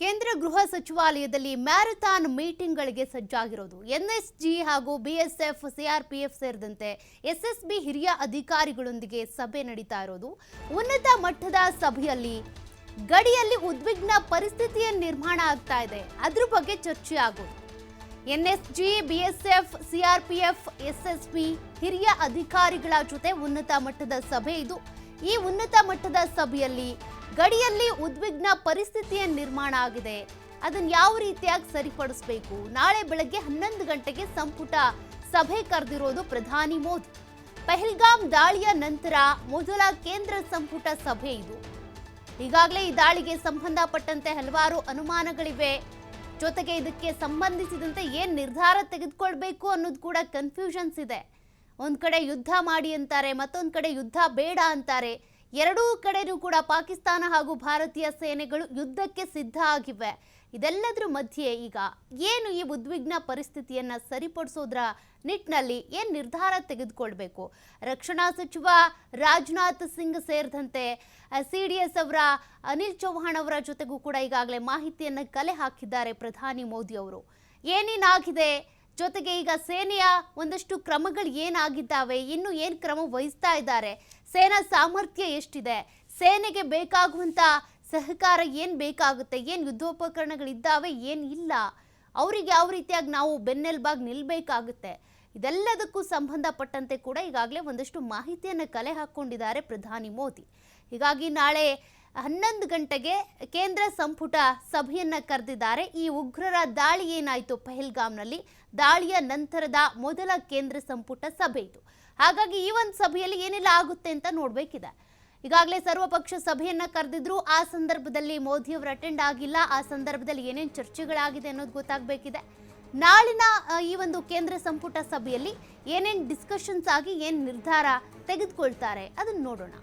ಕೇಂದ್ರ ಗೃಹ ಸಚಿವಾಲಯದಲ್ಲಿ ಮ್ಯಾರಥಾನ್ ಮೀಟಿಂಗ್ಗಳಿಗೆ ಸಜ್ಜಾಗಿರೋದು. ಎನ್ಎಸ್ಜಿ ಹಾಗೂ ಬಿಎಸ್ಎಫ್ ಸಿಆರ್ಪಿಎಫ್ ಸೇರಿದಂತೆ ಎಸ್ಎಸ್ಬಿ ಹಿರಿಯ ಅಧಿಕಾರಿಗಳೊಂದಿಗೆ ಸಭೆ ನಡೀತಾ ಇರೋದು. ಉನ್ನತ ಮಟ್ಟದ ಸಭೆಯಲ್ಲಿ ಗಡಿಯಲ್ಲಿ ಉದ್ವಿಗ್ನ ಪರಿಸ್ಥಿತಿಯ ನಿರ್ಮಾಣ ಆಗ್ತಾ ಇದೆ. ಅದ್ರ ಬಗ್ಗೆ ಚರ್ಚೆ ಆಗೋದು. ಎನ್ಎಸ್ಜಿ ಬಿಎಸ್ಎಫ್ ಸಿಆರ್ಪಿಎಫ್ ಎಸ್ಎಸ್ಬಿ ಹಿರಿಯ ಅಧಿಕಾರಿಗಳ ಜೊತೆ ಉನ್ನತ ಮಟ್ಟದ ಸಭೆ ಇದು. ಈ ಉನ್ನತ ಮಟ್ಟದ ಸಭೆಯಲ್ಲಿ ಗಡಿಯಲ್ಲಿ ಉದ್ವಿಗ್ನ ಪರಿಸ್ಥಿತಿಯ ನಿರ್ಮಾಣ ಆಗಿದೆ. ಅದನ್ನು ಯಾವ ರೀತಿಯಾಗಿ ಸರಿಪಡಿಸಬೇಕು? ನಾಳೆ ಬೆಳಗ್ಗೆ ಹನ್ನೊಂದು ಗಂಟೆಗೆ ಸಂಪುಟ ಸಭೆ ಕರೆದಿರೋದು ಪ್ರಧಾನಿ ಮೋದಿ. ಪಹಲ್ಗಾಮ್ ದಾಳಿಯ ನಂತರ ಮೊದಲ ಕೇಂದ್ರ ಸಂಪುಟ ಸಭೆ ಇದು. ಈಗಾಗಲೇ ಈ ದಾಳಿಗೆ ಸಂಬಂಧಪಟ್ಟಂತೆ ಹಲವಾರು ಅನುಮಾನಗಳಿವೆ. ಜೊತೆಗೆ ಇದಕ್ಕೆ ಸಂಬಂಧಿಸಿದಂತೆ ಏನ್ ನಿರ್ಧಾರ ತೆಗೆದುಕೊಳ್ಬೇಕು ಅನ್ನೋದು ಕೂಡ ಕನ್ಫ್ಯೂಷನ್ಸ್ ಇದೆ. ಒಂದ್ ಕಡೆ ಯುದ್ಧ ಮಾಡಿ ಅಂತಾರೆ, ಮತ್ತೊಂದು ಕಡೆ ಯುದ್ಧ ಬೇಡ ಅಂತಾರೆ. ಎರಡೂ ಕಡೆನೂ ಕೂಡ ಪಾಕಿಸ್ತಾನ ಹಾಗೂ ಭಾರತೀಯ ಸೇನೆಗಳು ಯುದ್ಧಕ್ಕೆ ಸಿದ್ಧ ಆಗಿವೆ. ಇದೆಲ್ಲದರ ಮಧ್ಯೆ ಈಗ ಏನು ಈ ಉದ್ವಿಗ್ನ ಪರಿಸ್ಥಿತಿಯನ್ನ ಸರಿಪಡಿಸೋದ್ರ ನಿಟ್ಟಿನಲ್ಲಿ ಏನು ನಿರ್ಧಾರ ತೆಗೆದುಕೊಳ್ಬೇಕು? ರಕ್ಷಣಾ ಸಚಿವ ರಾಜನಾಥ್ ಸಿಂಗ್ ಸೇರಿದಂತೆ ಸಿ ಡಿ ಎಸ್ ಅವರ ಅನಿಲ್ ಚೌಹಾಣ್ ಅವರ ಜೊತೆಗೂ ಕೂಡ ಈಗಾಗಲೇ ಮಾಹಿತಿಯನ್ನು ಕಲೆ ಹಾಕಿದ್ದಾರೆ ಪ್ರಧಾನಿ ಮೋದಿ ಅವರು. ಏನೇನಾಗಿದೆ? ಜೊತೆಗೆ ಈಗ ಸೇನೆಯ ಒಂದಷ್ಟು ಕ್ರಮಗಳು ಏನಾಗಿದ್ದಾವೆ, ಇನ್ನು ಏನು ಕ್ರಮ ವಹಿಸ್ತಾ ಇದ್ದಾರೆ, ಸೇನಾ ಸಾಮರ್ಥ್ಯ ಎಷ್ಟಿದೆ, ಸೇನೆಗೆ ಬೇಕಾಗುವಂತ ಸಹಕಾರ ಏನು ಬೇಕಾಗುತ್ತೆ, ಏನು ಯುದ್ಧೋಪಕರಣಗಳಿದ್ದಾವೆ, ಏನು ಇಲ್ಲ, ಅವರಿಗೆ ಯಾವ ರೀತಿಯಾಗಿ ನಾವು ಬೆನ್ನೆಲುಬಾಗಿ ನಿಲ್ಲಬೇಕಾಗುತ್ತೆ ಇದೆಲ್ಲದಕ್ಕೂ ಸಂಬಂಧಪಟ್ಟಂತೆ ಕೂಡ ಈಗಾಗಲೇ ಒಂದಷ್ಟು ಮಾಹಿತಿಯನ್ನು ಕಲೆ ಹಾಕ್ಕೊಂಡಿದ್ದಾರೆ ಪ್ರಧಾನಿ ಮೋದಿ. ಹೀಗಾಗಿ ನಾಳೆ ಹನ್ನೊಂದು ಗಂಟೆಗೆ ಕೇಂದ್ರ ಸಂಪುಟ ಸಭೆಯನ್ನ ಕರೆದಿದ್ದಾರೆ. ಈ ಉಗ್ರರ ದಾಳಿ ಏನಾಯಿತು ಪಹಲ್ಗಾಮ್ನಲ್ಲಿ? ದಾಳಿಯ ನಂತರದ ಮೊದಲ ಕೇಂದ್ರ ಸಂಪುಟ ಸಭೆ ಇದು. ಹಾಗಾಗಿ ಈ ಒಂದು ಸಭೆಯಲ್ಲಿ ಏನೆಲ್ಲ ಆಗುತ್ತೆ ಅಂತ ನೋಡಬೇಕಿದೆ. ಈಗಾಗಲೇ ಸರ್ವಪಕ್ಷ ಸಭೆಯನ್ನ ಕರೆದಿದ್ರು. ಆ ಸಂದರ್ಭದಲ್ಲಿ ಮೋದಿ ಅವರು ಅಟೆಂಡ್ ಆಗಿಲ್ಲ. ಆ ಸಂದರ್ಭದಲ್ಲಿ ಏನೇನು ಚರ್ಚೆಗಳಾಗಿದೆ ಅನ್ನೋದು ಗೊತ್ತಾಗಬೇಕಿದೆ. ನಾಳಿನ ಈ ಒಂದು ಕೇಂದ್ರ ಸಂಪುಟ ಸಭೆಯಲ್ಲಿ ಏನೇನು ಡಿಸ್ಕಷನ್ಸ್ ಆಗಿ ಏನು ನಿರ್ಧಾರ ತೆಗೆದುಕೊಳ್ತಾರೆ ಅದನ್ನ ನೋಡೋಣ.